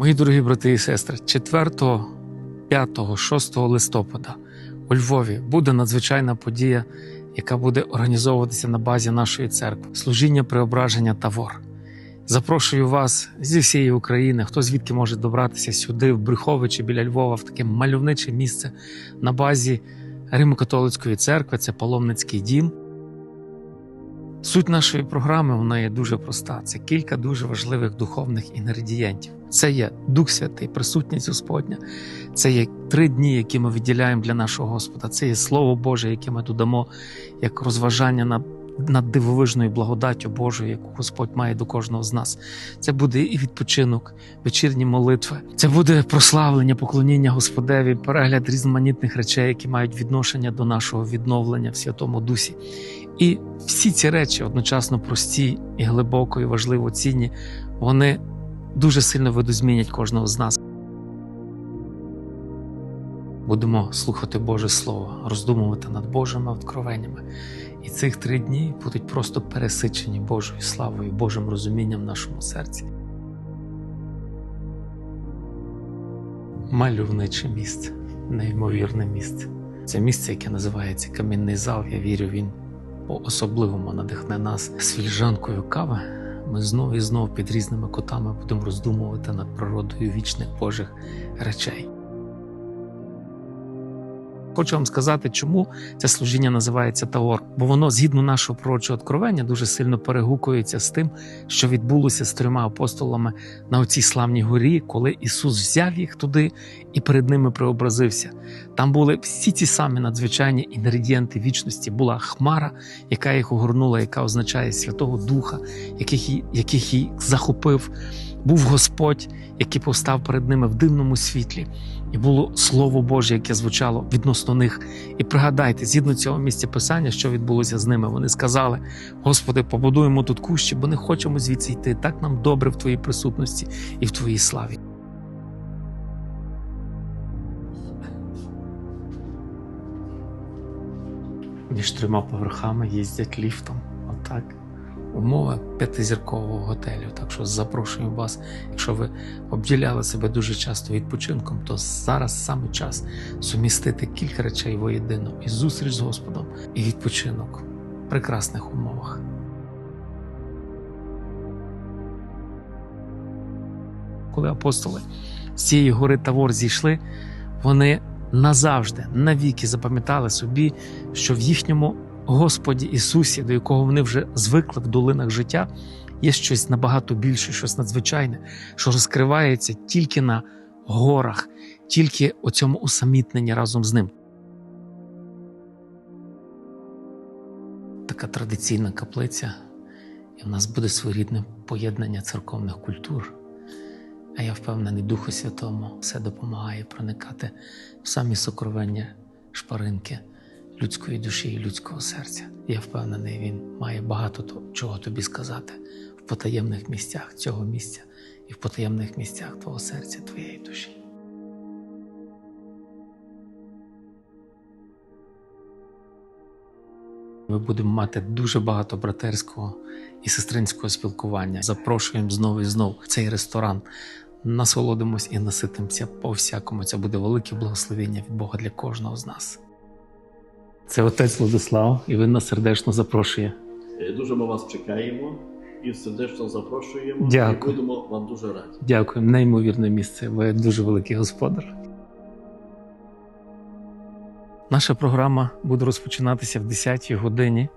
Мої дорогі брати і сестри, 4, 5, 6 листопада у Львові буде надзвичайна подія, яка буде організовуватися на базі нашої церкви служіння преображення Тавор. Запрошую вас зі всієї України, хто звідки може добратися сюди, в Брюховичі біля Львова, в таке мальовниче місце на базі Римо-католицької церкви, це паломницький дім. Суть нашої програми вона є дуже проста. Це кілька дуже важливих духовних інгредієнтів. Це є Дух Святий, присутність Господня. Це є три дні, які ми виділяємо для нашого Господа. Це є Слово Боже, яке ми додамо як розважання над, над дивовижною благодаттю Божою, яку Господь має до кожного з нас. Це буде і відпочинок, вечірні молитви. Це буде прославлення, поклоніння Господеві, перегляд різноманітних речей, які мають відношення до нашого відновлення в Святому Дусі. І всі ці речі одночасно прості і глибоко і важливо цінні, вони дуже сильно видозмінять кожного з нас. Будемо слухати Боже Слово, роздумувати над Божими откровеннями. І цих три дні будуть просто пересичені Божою славою, Божим розумінням в нашому серці. Мальовниче місце, неймовірне місце. Це місце, яке називається Камінний зал. Я вірю, він по-особливому надихне нас свіжанкою кави. Ми знов і знов під різними котами будемо роздумувати над природою вічних Божих речей. Хочу вам сказати, чому це служіння називається Таор, бо воно, згідно нашого пророчого откровення, дуже сильно перегукується з тим, що відбулося з трьома апостолами на оцій славній горі, коли Ісус взяв їх туди і перед ними преобразився. Там були всі ті самі надзвичайні інгредієнти вічності. Була хмара, яка їх огорнула, яка означає Святого Духа, яких, їх захопив. Був Господь, який постав перед ними в дивному світлі, і було Слово Боже, яке звучало відносно них. І пригадайте, згідно цього місця писання, що відбулося з ними. Вони сказали: Господи, побудуємо тут кущі, бо не хочемо звідси йти. Так нам добре в Твоїй присутності і в Твоїй славі. Між трьома поверхами їздять ліфтом. Умови п'ятизіркового готелю. Так що запрошую вас, якщо ви обділяли себе дуже часто відпочинком, то зараз саме час сумістити кілька речей воєдино і зустріч з Господом, і відпочинок в прекрасних умовах. Коли апостоли з цієї гори Тавор зійшли, вони назавжди, навіки запам'ятали собі, що в їхньому Господі Ісусі, до якого вони вже звикли в долинах життя, є щось набагато більше, щось надзвичайне, що розкривається тільки на горах, тільки у цьому усамітненні разом з ним. Така традиційна каплиця, і в нас буде своєрідне поєднання церковних культур. А я впевнений, Духу Святому все допомагає проникати в самі сокровення шпаринки людської душі і людського серця. Я впевнений, він має багато чого тобі сказати в потаємних місцях цього місця і в потаємних місцях твого серця, твоєї душі. Ми будемо мати дуже багато братерського і сестринського спілкування. Запрошуємо знову і знову в цей ресторан. Насолодимось і наситимося по всякому. Це буде велике благословення від Бога для кожного з нас. Це отець Владислав, і він нас сердечно запрошує. Е, Дуже ми вас чекаємо і сердечно запрошуємо. Дякую. І будемо вам дуже раді. Дякую, неймовірне місце. Ви дуже великий господар. Наша програма буде розпочинатися в 10-й годині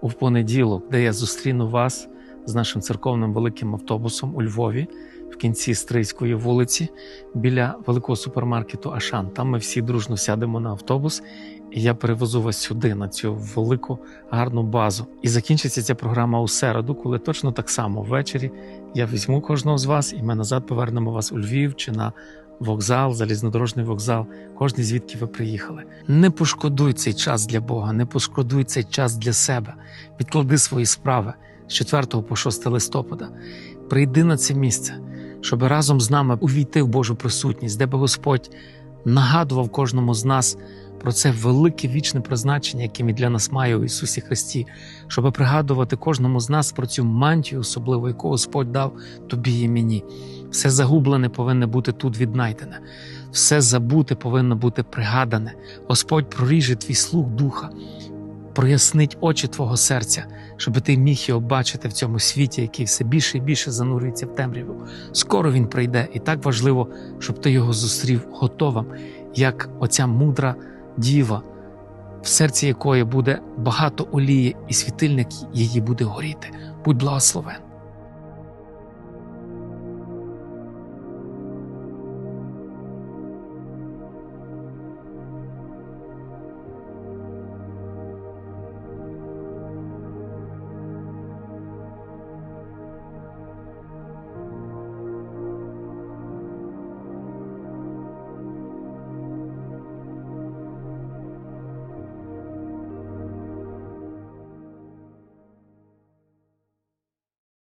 у понеділок, де я зустріну вас з нашим церковним великим автобусом у Львові в кінці Стрийської вулиці біля великого супермаркету Ашан. Там ми всі дружно сядемо на автобус, і я перевезу вас сюди, на цю велику гарну базу. І закінчиться ця програма у середу, коли точно так само ввечері я візьму кожного з вас, і ми назад повернемо вас у Львів чи на вокзал, залізнодорожний вокзал, кожен звідки ви приїхали. Не пошкодуй цей час для Бога, не пошкодуй цей час для себе. Відклади свої справи з 4 по 6 листопада. Прийди на це місце, щоб разом з нами увійти в Божу присутність, де би Господь нагадував кожному з нас про це велике вічне призначення, яке він для нас має у Ісусі Христі, щоб пригадувати кожному з нас про цю мантію, особливо яку Господь дав тобі і мені. Все загублене повинно бути тут віднайдене, все забуте повинно бути пригадане. Господь проріже твій слух духа, прояснить очі твого серця, щоб ти міг його бачити в цьому світі, який все більше і більше занурюється в темряву. Скоро він прийде, і так важливо, щоб ти його зустрів готовим, як оця мудра діва, в серці якої буде багато олії, і світильник її буде горіти. Будь благословен.